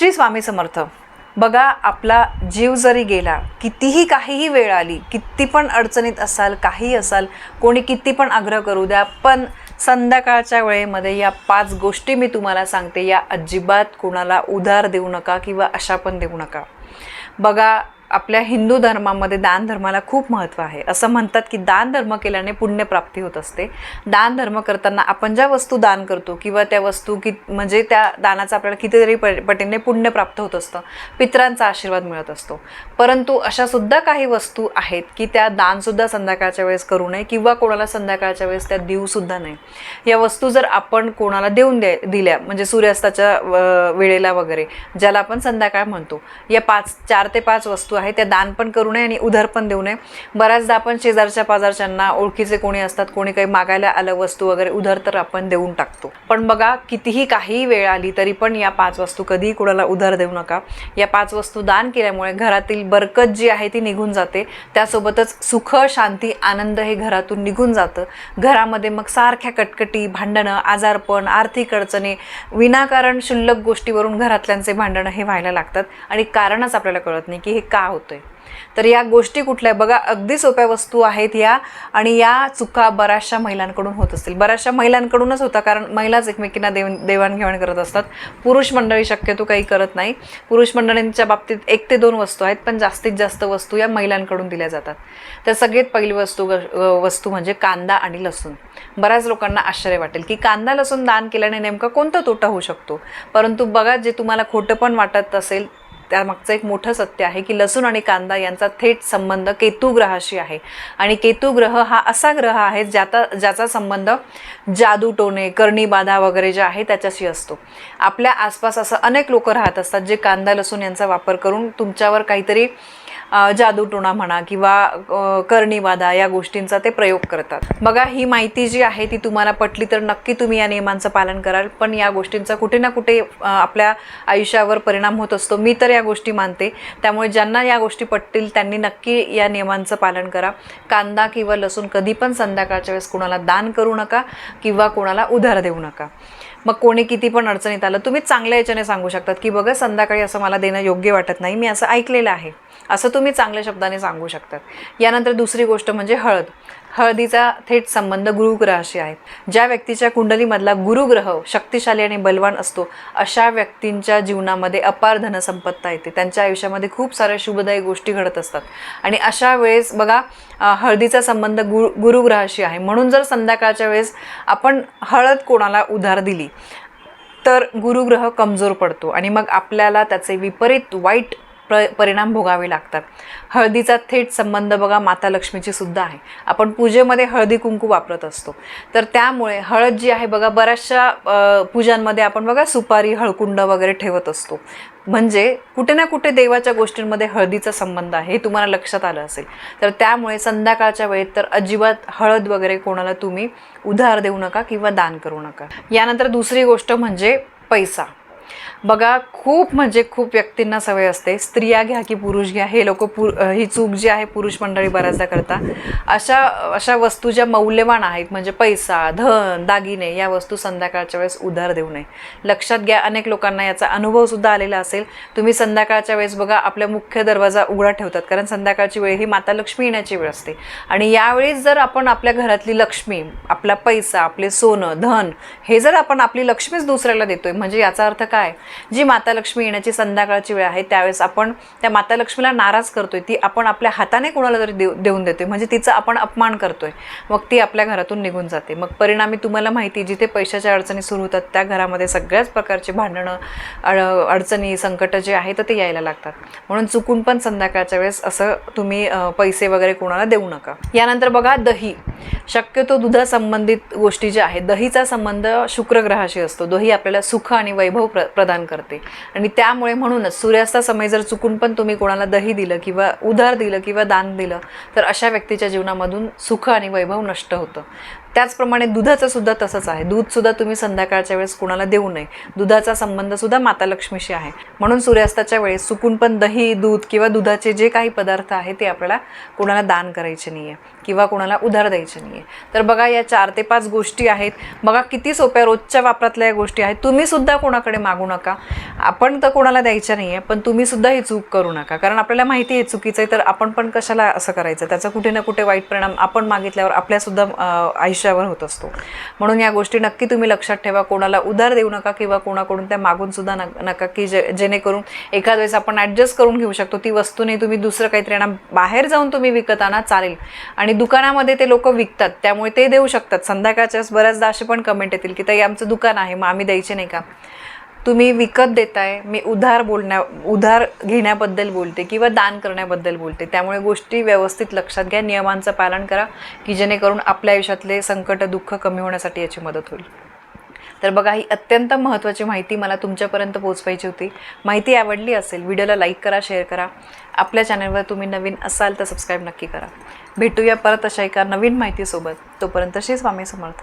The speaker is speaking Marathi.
श्री स्वामी समर्थ बघा आपला जीव जरी गेला कितीही काहीही वेळ आली किती पण अडचणीत असाल काही असाल कोणी किती पण आग्रह करू द्या पण संध्याकाळच्या वेळेमध्ये या पाच गोष्टी मी तुम्हाला सांगते या अजिबात कोणाला उधार देऊ नका किंवा अशा पण देऊ नका. बघा आपल्या हिंदू धर्मामध्ये दान धर्माला खूप महत्त्व आहे. असं म्हणतात की दान धर्म केल्याने पुण्यप्राप्ती होत असते. दान धर्म करताना आपण ज्या वस्तू दान करतो किंवा त्या वस्तू कि म्हणजे त्या दानाचा आपल्याला कितीतरी प पटीने पुण्य प्राप्त होत असतं. पित्रांचा आशीर्वाद मिळत असतो. परंतु अशा सुद्धा काही वस्तू आहेत की त्या दानसुद्धा संध्याकाळच्या वेळेस करू नये किंवा कोणाला संध्याकाळच्या वेळेस त्या देऊसुद्धा नाही या वस्तू जर आपण कोणाला देऊन द्या दिल्या म्हणजे सूर्यास्ताच्या वेळेला वगैरे ज्याला आपण संध्याकाळ म्हणतो या पाच चार ते पाच वस्तू आहे त्या दान पण करू नये आणि उधार पण देऊ नये. बऱ्याचदा आपण शेजारच्या पाजारच्यांना ओळखीचे कोणी असतात कोणी काही मागायला आलं वस्तू वगैरे उधार तर आपण देऊन टाकतो. पण बघा कितीही काही वेळ आली तरी पण या पाच वस्तू कधीही कुणाला उधार देऊ नका. या पाच वस्तू दान केल्यामुळे घरातील बरकत जी आहे ती निघून जाते. त्यासोबतच सुख शांती आनंद हे घरातून निघून जातं. घरामध्ये मग सारख्या कटकटी भांडणं आजारपण आर्थिक अडचणी विनाकारण शुल्लक गोष्टीवरून घरातल्यांचे भांडणं हे व्हायला लागतात. आणि कारणच आपल्याला कळत नाही की हे का होतोय. तर या गोष्टी कुठल्या? बघा अगदी सोप्या वस्तू आहेत या आणि या चुका बऱ्याचशा महिलांकडून होत असतील. बऱ्याचशा महिलांकडूनच होता कारण महिलाच एकमेकींना देव देवाणघेवाण करत असतात. पुरुष मंडळी शक्यतो काही करत नाही. पुरुष मंडळींच्या बाबतीत एक ते दोन वस्तू आहेत पण जास्तीत जास्त वस्तू या महिलांकडून दिल्या जातात. तर सगळ्यात पहिली वस्तू वस्तू म्हणजे कांदा आणि लसूण. बऱ्याच लोकांना आश्चर्य वाटेल की कांदा लसूण दान केल्याने नेमका कोणता तोटा होऊ शकतो? परंतु बघा जे तुम्हाला खोटं पण वाटत असेल त्यामागचं एक मोठं सत्य आहे की लसूण आणि कांदा यांचा थेट संबंध केतुग्रहाशी आहे. आणि केतू ग्रह हा असा ग्रह आहे ज्याचा ज्याचा संबंध जादू टोणे करणीबाधा वगैरे जे आहे त्याच्याशी असतो. आपल्या आसपास असं अनेक लोक राहत असतात जे कांदा लसूण यांचा वापर करून तुमच्यावर काहीतरी जादूटोणा म्हणा किंवा कर्णीवादा या गोष्टींचा ते प्रयोग करतात. बघा ही माहिती जी आहे ती तुम्हाला पटली तर नक्की तुम्ही या नियमांचं पालन कराल पण या गोष्टींचा कुठे ना कुठे आपल्या आयुष्यावर परिणाम होत असतो. मी तर या गोष्टी मानते. त्यामुळे ज्यांना या गोष्टी पटतील त्यांनी नक्की या नियमांचं पालन करा. कांदा किंवा लसूण कधी पण संध्याकाळच्या वेळेस कोणाला दान करू नका किंवा कोणाला उधार देऊ नका. मग कोणी किती पण अडचणीत आलं तुम्ही चांगल्या याच्याने सांगू शकतात की बघा संध्याकाळी असं मला देणं योग्य वाटत नाही मी असं ऐकलेलं आहे. असं तुम्ही चांगल्या शब्दाने सांगू शकतात. यानंतर दुसरी गोष्ट म्हणजे हळद. हळदीचा थेट संबंध गुरुग्रहाशी आहे. ज्या व्यक्तीच्या कुंडलीमधला गुरुग्रह शक्तिशाली आणि बलवान असतो अशा व्यक्तींच्या जीवनामध्ये अपार धनसंपत्ता येते. त्यांच्या आयुष्यामध्ये खूप साऱ्या शुभदायी गोष्टी घडत असतात. आणि अशा वेळेस बघा हळदीचा संबंध गुरु गुरुग्रहाशी आहे. म्हणून जर संध्याकाळच्या वेळेस आपण हळद कोणाला उधार दिली तर गुरुग्रह कमजोर पडतो आणि मग आपल्याला त्याचे विपरीत वाईट प्र परिणाम भोगावे लागतात. हळदीचा थेट संबंध बघा माता लक्ष्मीची सुद्धा आहे. आपण पूजेमध्ये हळदी कुंकू वापरत असतो. तर त्यामुळे हळद जी आहे बघा बऱ्याचशा पूजांमध्ये आपण बघा सुपारी हळकुंड वगैरे ठेवत असतो. म्हणजे कुठे ना कुठे देवाच्या गोष्टींमध्ये हळदीचा संबंध आहे हे तुम्हाला लक्षात आलं असेल. तर त्यामुळे संध्याकाळच्या वेळेत तर अजिबात हळद वगैरे कोणाला तुम्ही उधार देऊ नका किंवा दान करू नका. यानंतर दुसरी गोष्ट म्हणजे पैसा. बघा खूप म्हणजे खूप व्यक्तींना सवय असते. स्त्रिया घ्या की पुरुष घ्या. हे लोक पु ही चूक जी आहे पुरुष मंडळी बऱ्याचदा करता. अशा अशा वस्तू ज्या मौल्यवान आहेत म्हणजे पैसा धन दागिने या वस्तू संध्याकाळच्या वेळेस उधार देऊ नये. लक्षात घ्या अनेक लोकांना याचा अनुभवसुद्धा आलेला असेल. तुम्ही संध्याकाळच्या वेळेस बघा आपल्या मुख्य दरवाजा उघडा ठेवतात. कारण संध्याकाळची वेळ ही माता लक्ष्मी येण्याची वेळ असते. आणि यावेळेस जर आपण आपल्या घरातली लक्ष्मी आपला पैसा आपले सोनं धन हे जर आपण आपली लक्ष्मीच दुसऱ्याला देतोय म्हणजे याचा अर्थ काय? जी माता लक्ष्मी येण्याची संध्याकाळची वेळ आहे त्यावेळेस आपण त्या माता लक्ष्मीला नाराज करतोय ती आपण आपल्या हाताने कोणाला तरी देऊ देऊन देतोय. म्हणजे तिचा आपण अपमान करतोय. मग ती आपल्या घरातून निघून जाते. मग परिणामी तुम्हाला माहिती जिथे पैशाच्या अडचणी सुरू होतात त्या घरामध्ये सगळ्याच प्रकारची भांडणं अड अडचणी संकट जे आहे तर ते यायला लागतात. म्हणून चुकून पण संध्याकाळच्या वेळेस असं तुम्ही पैसे वगैरे कोणाला देऊ नका. यानंतर बघा दही. शक्यतो दुधासंबंधित गोष्टी ज्या आहेत दहीचा संबंध शुक्रग्रहाशी असतो. दही आपल्याला सुख आणि वैभव प्र प्रदान करते. आणि त्यामुळे म्हणूनच सूर्यास्तासमय जर चुकून पण तुम्ही कोणाला दही दिलं किंवा उधार दिलं किंवा दान दिलं तर अशा व्यक्तीच्या जीवनामधून सुख आणि वैभव नष्ट होतं. त्याचप्रमाणे दुधाचं सुद्धा तसंच आहे. दूधसुद्धा तुम्ही संध्याकाळच्या वेळेस कोणाला देऊ नये. दुधाचा संबंध सुद्धा माता लक्ष्मीशी आहे. म्हणून सूर्यास्ताच्या वेळेस चुकून पण दही दूध किंवा दुधाचे जे काही पदार्थ आहे ते आपल्याला कोणाला दान करायचे नाही आहे किंवा कोणाला उधार द्यायचे नाही आहे तर बघा या चार ते पाच गोष्टी आहेत. बघा किती सोप्या रोजच्या वापरातल्या या गोष्टी आहेत. तुम्ही सुद्धा कोणाकडे मागू नका. आपण तर कोणाला द्यायच्या नाही आहे पण तुम्ही सुद्धा ही चूक करू नका. कारण आपल्याला माहिती आहे चुकीचं आहे तर आपण पण कशाला असं करायचं? त्याचा कुठे ना कुठे वाईट परिणाम आपण मागितल्यावर आपल्यासुद्धा आयुष्यावर होत असतो. म्हणून या गोष्टी नक्की तुम्ही लक्षात ठेवा. कोणाला उधार देऊ नका किंवा कोणाकडून त्या मागून सुद्धा नका की जे जेणेकरून एखाद वेळेस आपण ॲडजस्ट करून घेऊ शकतो. ती वस्तू नाही तुम्ही दुसरं काहीतरी आणा. बाहेर जाऊन तुम्ही विकत आणा चालेल. आणि दुकानामध्ये ते लोक विकतात त्यामुळे ते देऊ शकतात. संध्याकाळच्या बऱ्याचदा असे पण कमेंट येतील की ताई आमचं दुकान आहे मग आम्ही द्यायचे नाही का? तुम्ही विकत देताय मी उधार बोलण्या उधार घेण्याबद्दल बोलते किंवा दान करण्याबद्दल बोलते. त्यामुळे गोष्टी व्यवस्थित लक्षात घ्या नियमांचं पालन करा की जेणेकरून आपल्या आयुष्यातले संकट दुःख कमी होण्यासाठी याची मदत होईल. तर बघा ही अत्यंत महत्त्वाची माहिती मला तुमच्यापर्यंत पोहोचवायची होती. माहिती आवडली असेल व्हिडिओला लाईक करा शेअर करा. आपल्या चॅनलवर तुम्ही नवीन असाल तर सबस्क्राईब नक्की करा. भेटूया परत अशा एका नवीन माहितीसोबत. तोपर्यंत श्री स्वामी समर्थ.